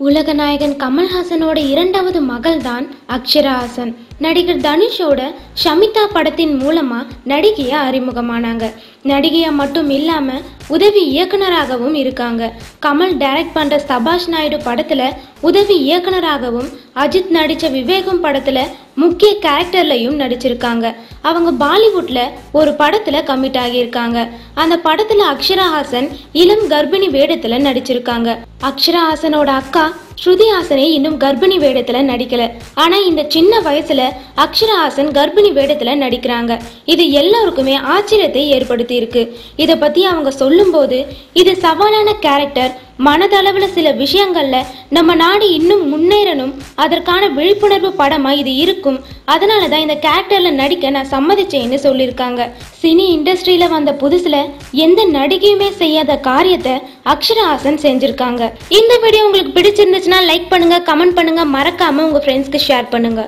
உலகநாயகன் கமல்ஹாசனோட இரண்டாவது மகள்தான் அக்ஷரா ஹாசன் நடிகர் தனுஷோட ஷமிதா படத்தின் மூலமா நடிகையா அறிமுகமானாங்க. நடிகையா மட்டும் இல்லாம உதவி இயக்குனராகவும் இருக்காங்க. கமல் டைரக்ட் பண்ற சபாஷ் நாயுடு படத்துல உதவி இயக்குனராகவும் அஜித் நடிச்ச விவேகம் படத்துல முக்கிய கேரக்டர்லையும் நடிச்சிருக்காங்க. அவங்க பாலிவுட்ல ஒரு படத்துல கமிட் ஆகியிருக்காங்க. அந்த படத்துல அக்ஷரா ஹாசன் இளம் கர்ப்பிணி வேடத்துல நடிச்சிருக்காங்க. அக்ஷரா ஹாசனோட அக்கா ஸ்ருதி ஹாசனே இன்னும் கர்ப்பிணி வேடத்துல நடிக்கல. ஆனா இந்த சின்ன வயசுல அக்ஷரா ஹாசன் கர்ப்பிணி வேடத்துல நடிக்கிறாங்க. இது எல்லாருக்குமே ஆச்சரியத்தை ஏற்படுத்தி இருக்கு இத பத்தி அவங்க சொல்லும்போது இது சவாலான கேரக்டர் மனதளவுல சில விஷயங்கள்ல நம்ம நாடு இன்னும் முன்னே அதற்கான விழிப்புணர்வு படமா இது இருக்கும். அதனால தான் இந்த கேரக்டர்ல நடிக்க நான் சம்மதிச்சேன்னு சொல்லியிருக்காங்க. சினி இண்டஸ்ட்ரியில வந்த புதுசுல எந்த நடிகையுமே செய்யாத காரியத்தை அக்ஷரஹாசன் செஞ்சுருக்காங்க. செஞ்சிருக்காங்க இந்த வீடியோ உங்களுக்கு பிடிச்சிருந்துச்சுன்னா லைக் பண்ணுங்க கமெண்ட் பண்ணுங்க. மறக்காம உங்க ஃப்ரெண்ட்ஸ்க்கு ஷேர் பண்ணுங்க.